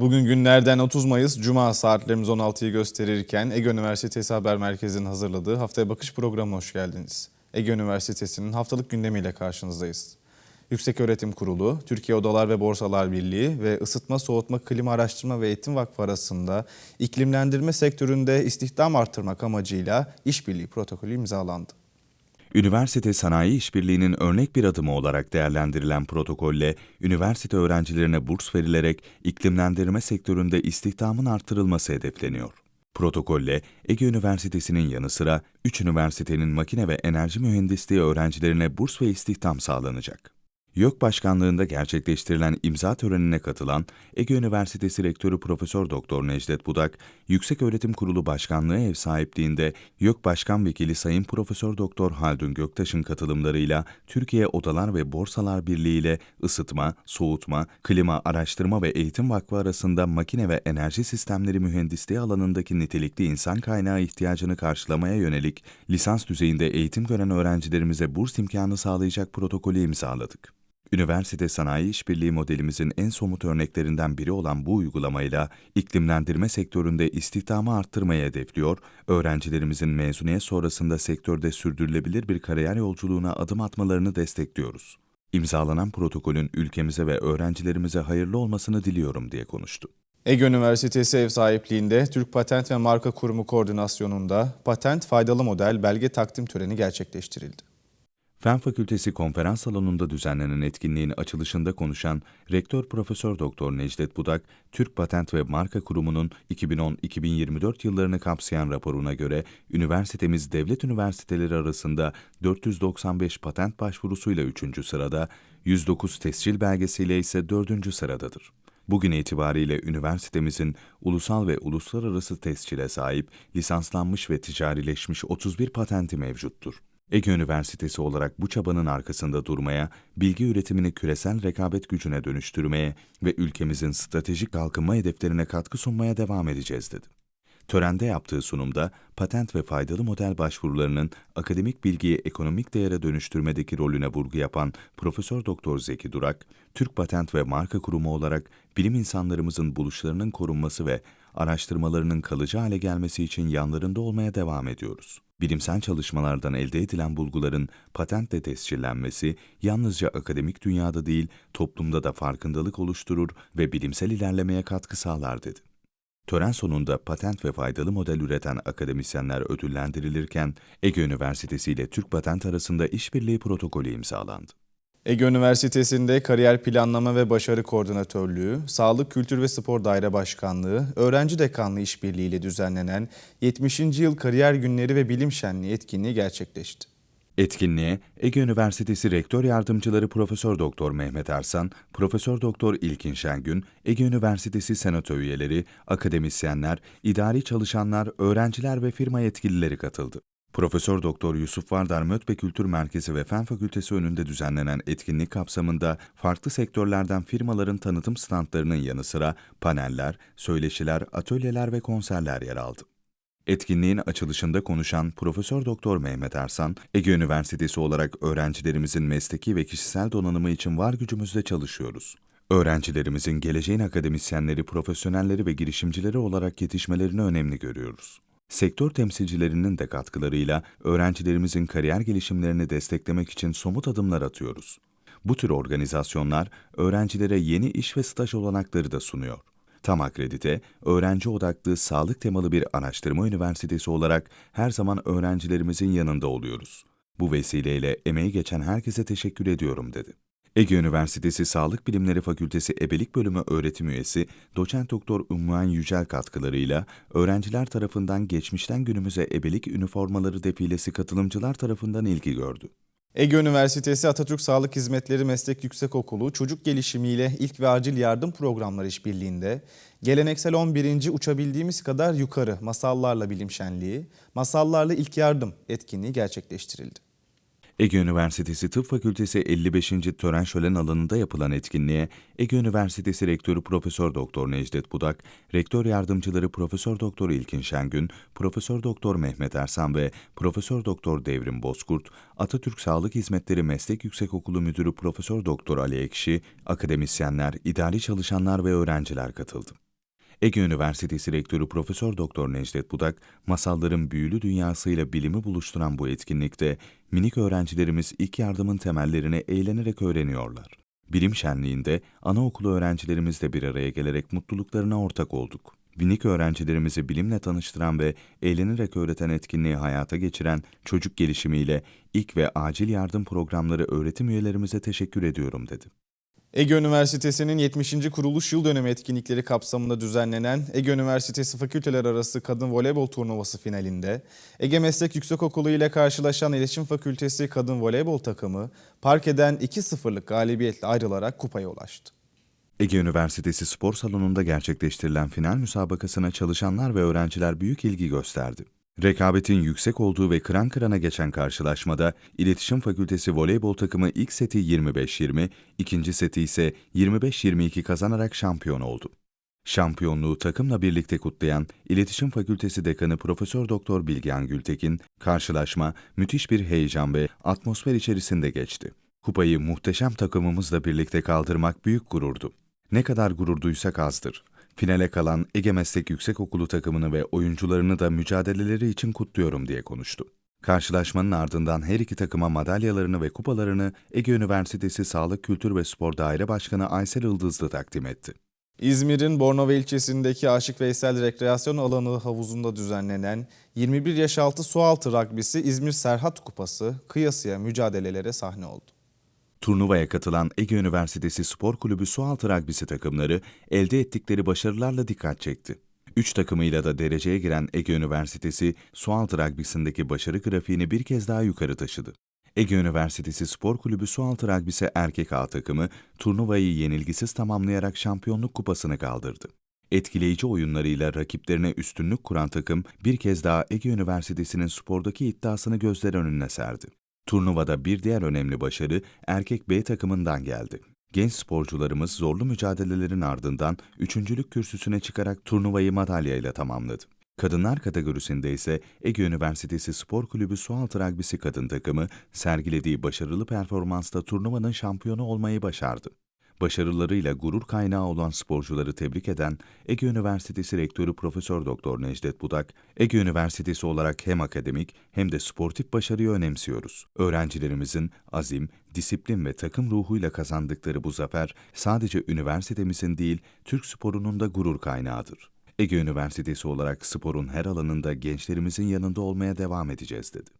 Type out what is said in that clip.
Bugün günlerden 30 Mayıs Cuma saatlerimiz 16'yı gösterirken Ege Üniversitesi Haber Merkezi'nin hazırladığı Haftaya Bakış programına hoş geldiniz. Ege Üniversitesi'nin haftalık gündemiyle karşınızdayız. Yükseköğretim Kurulu, Türkiye Odalar ve Borsalar Birliği ve Isıtma, Soğutma, Klima Araştırma ve Eğitim Vakfı arasında iklimlendirme sektöründe istihdam artırmak amacıyla işbirliği protokolü imzalandı. Üniversite Sanayi İşbirliği'nin örnek bir adımı olarak değerlendirilen protokolle, üniversite öğrencilerine burs verilerek iklimlendirme sektöründe istihdamın artırılması hedefleniyor. Protokolle, Ege Üniversitesi'nin yanı sıra 3 üniversitenin makine ve enerji mühendisliği öğrencilerine burs ve istihdam sağlanacak. YÖK Başkanlığında gerçekleştirilen imza törenine katılan Ege Üniversitesi Rektörü Profesör Doktor Necdet Budak, Yükseköğretim Kurulu Başkanlığı ev sahipliğinde YÖK Başkan Vekili Sayın Profesör Doktor Haldun Göktaş'ın katılımlarıyla Türkiye Odalar ve Borsalar Birliği ile ısıtma, soğutma, klima araştırma ve eğitim vakfı arasında makine ve enerji sistemleri mühendisliği alanındaki nitelikli insan kaynağı ihtiyacını karşılamaya yönelik lisans düzeyinde eğitim gören öğrencilerimize burs imkanı sağlayacak protokolü imzaladık. Üniversite sanayi işbirliği modelimizin en somut örneklerinden biri olan bu uygulamayla iklimlendirme sektöründe istihdamı arttırmayı hedefliyor, öğrencilerimizin mezuniyet sonrasında sektörde sürdürülebilir bir kariyer yolculuğuna adım atmalarını destekliyoruz. İmzalanan protokolün ülkemize ve öğrencilerimize hayırlı olmasını diliyorum diye konuştu. Ege Üniversitesi ev sahipliğinde Türk Patent ve Marka Kurumu koordinasyonunda patent faydalı model belge takdim töreni gerçekleştirildi. Fen Fakültesi konferans salonunda düzenlenen etkinliğin açılışında konuşan Rektör Profesör Doktor Necdet Budak, Türk Patent ve Marka Kurumu'nun 2010-2024 yıllarını kapsayan raporuna göre üniversitemiz devlet üniversiteleri arasında 495 patent başvurusuyla 3. sırada, 109 tescil belgesiyle ise 4. sıradadır. Bugün itibariyle üniversitemizin ulusal ve uluslararası tescile sahip, lisanslanmış ve ticarileşmiş 31 patenti mevcuttur. Ege Üniversitesi olarak bu çabanın arkasında durmaya, bilgi üretimini küresel rekabet gücüne dönüştürmeye ve ülkemizin stratejik kalkınma hedeflerine katkı sunmaya devam edeceğiz dedi. Törende yaptığı sunumda patent ve faydalı model başvurularının akademik bilgiyi ekonomik değere dönüştürmedeki rolüne vurgu yapan Profesör Doktor Zeki Durak, Türk Patent ve Marka Kurumu olarak bilim insanlarımızın buluşlarının korunması ve araştırmalarının kalıcı hale gelmesi için yanlarında olmaya devam ediyoruz. Bilimsel çalışmalardan elde edilen bulguların patentle tescillenmesi yalnızca akademik dünyada değil, toplumda da farkındalık oluşturur ve bilimsel ilerlemeye katkı sağlar dedi. Tören sonunda patent ve faydalı model üreten akademisyenler ödüllendirilirken Ege Üniversitesi ile Türk Patent arasında işbirliği protokolü imzalandı. Ege Üniversitesi'nde Kariyer Planlama ve Başarı Koordinatörlüğü, Sağlık, Kültür ve Spor Daire Başkanlığı, Öğrenci Dekanlığı İşbirliği ile düzenlenen 70. Yıl Kariyer Günleri ve Bilim Şenliği etkinliği gerçekleşti. Etkinliğe Ege Üniversitesi Rektör Yardımcıları Profesör Doktor Mehmet Arsan, Profesör Doktor İlkin Şengün, Ege Üniversitesi Senato üyeleri, akademisyenler, idari çalışanlar, öğrenciler ve firma yetkilileri katıldı. Profesör Doktor Yusuf Vardar Mötbe Kültür Merkezi ve Fen Fakültesi önünde düzenlenen etkinlik kapsamında farklı sektörlerden firmaların tanıtım standlarının yanı sıra paneller, söyleşiler, atölyeler ve konserler yer aldı. Etkinliğin açılışında konuşan Profesör Doktor Mehmet Arsan, Ege Üniversitesi olarak öğrencilerimizin mesleki ve kişisel donanımı için var gücümüzle çalışıyoruz. Öğrencilerimizin geleceğin akademisyenleri, profesyonelleri ve girişimcileri olarak yetişmelerini önemli görüyoruz. Sektör temsilcilerinin de katkılarıyla öğrencilerimizin kariyer gelişimlerini desteklemek için somut adımlar atıyoruz. Bu tür organizasyonlar öğrencilere yeni iş ve staj olanakları da sunuyor. Tam akredite, öğrenci odaklı, sağlık temalı bir araştırma üniversitesi olarak her zaman öğrencilerimizin yanında oluyoruz. Bu vesileyle emeği geçen herkese teşekkür ediyorum dedi. Ege Üniversitesi Sağlık Bilimleri Fakültesi Ebelik Bölümü öğretim üyesi Doçent Doktor Ümmühan Yücel katkılarıyla öğrenciler tarafından geçmişten günümüze ebelik üniformaları defilesi katılımcılar tarafından ilgi gördü. Ege Üniversitesi Atatürk Sağlık Hizmetleri Meslek Yüksekokulu Çocuk Gelişimiyle İlk ve Acil Yardım Programları İşbirliği'nde geleneksel 11. Uçabildiğimiz kadar yukarı masallarla bilim şenliği, masallarla ilk yardım etkinliği gerçekleştirildi. Ege Üniversitesi Tıp Fakültesi 55. Tören Şölen alanında yapılan etkinliğe Ege Üniversitesi Rektörü Profesör Doktor Necdet Budak, Rektör Yardımcıları Profesör Doktor İlkin Şengün, Profesör Doktor Mehmet Ersan ve Profesör Doktor Devrim Bozkurt, Atatürk Sağlık Hizmetleri Meslek Yüksekokulu Müdürü Profesör Doktor Ali Ekşi, akademisyenler, idari çalışanlar ve öğrenciler katıldı. Ege Üniversitesi Rektörü Profesör Doktor Necdet Budak, masalların büyülü dünyasıyla bilimi buluşturan bu etkinlikte minik öğrencilerimiz ilk yardımın temellerini eğlenerek öğreniyorlar. Bilim şenliğinde anaokulu öğrencilerimizle bir araya gelerek mutluluklarına ortak olduk. Minik öğrencilerimizi bilimle tanıştıran ve eğlenerek öğreten etkinliği hayata geçiren çocuk gelişimiyle ilk ve acil yardım programları öğretim üyelerimize teşekkür ediyorum dedi. Ege Üniversitesi'nin 70. kuruluş yıl dönümü etkinlikleri kapsamında düzenlenen Ege Üniversitesi Fakülteler Arası Kadın Voleybol Turnuvası finalinde Ege Meslek Yüksekokulu ile karşılaşan İletişim Fakültesi Kadın Voleybol takımı parkeden 2-0'lık galibiyetle ayrılarak kupaya ulaştı. Ege Üniversitesi Spor Salonu'nda gerçekleştirilen final müsabakasına çalışanlar ve öğrenciler büyük ilgi gösterdi. Rekabetin yüksek olduğu ve kıran kırana geçen karşılaşmada İletişim Fakültesi voleybol takımı ilk seti 25-20, ikinci seti ise 25-22 kazanarak şampiyon oldu. Şampiyonluğu takımla birlikte kutlayan İletişim Fakültesi Dekanı Profesör Doktor Bilgehan Gültekin, karşılaşma müthiş bir heyecan ve atmosfer içerisinde geçti. Kupayı muhteşem takımımızla birlikte kaldırmak büyük gururdu. Ne kadar gurur duysak azdır. Finale kalan Ege Meslek Yüksekokulu takımını ve oyuncularını da mücadeleleri için kutluyorum diye konuştu. Karşılaşmanın ardından her iki takıma madalyalarını ve kupalarını Ege Üniversitesi Sağlık Kültür ve Spor Daire Başkanı Aysel Ildızlı takdim etti. İzmir'in Bornova ilçesindeki Aşık Veysel Rekreasyon Alanı havuzunda düzenlenen 21 yaş altı sualtı ragbisi İzmir Serhat Kupası kıyasıya mücadelelere sahne oldu. Turnuvaya katılan Ege Üniversitesi Spor Kulübü sualtı ragbisi takımları elde ettikleri başarılarla dikkat çekti. Üç takımıyla da dereceye giren Ege Üniversitesi sualtı ragbisindeki başarı grafiğini bir kez daha yukarı taşıdı. Ege Üniversitesi Spor Kulübü sualtı ragbisi erkek A takımı turnuvayı yenilgisiz tamamlayarak şampiyonluk kupasını kaldırdı. Etkileyici oyunlarıyla rakiplerine üstünlük kuran takım bir kez daha Ege Üniversitesi'nin spordaki iddiasını gözler önüne serdi. Turnuvada bir diğer önemli başarı erkek B takımından geldi. Genç sporcularımız zorlu mücadelelerin ardından üçüncülük kürsüsüne çıkarak turnuvayı madalyayla tamamladı. Kadınlar kategorisinde ise Ege Üniversitesi Spor Kulübü Sualtı Ragbisi kadın takımı sergilediği başarılı performansla turnuvanın şampiyonu olmayı başardı. Başarılarıyla gurur kaynağı olan sporcuları tebrik eden Ege Üniversitesi Rektörü Profesör Doktor Necdet Budak, Ege Üniversitesi olarak hem akademik hem de sportif başarıyı önemsiyoruz. Öğrencilerimizin azim, disiplin ve takım ruhuyla kazandıkları bu zafer sadece üniversitemizin değil, Türk sporunun da gurur kaynağıdır. Ege Üniversitesi olarak sporun her alanında gençlerimizin yanında olmaya devam edeceğiz dedi.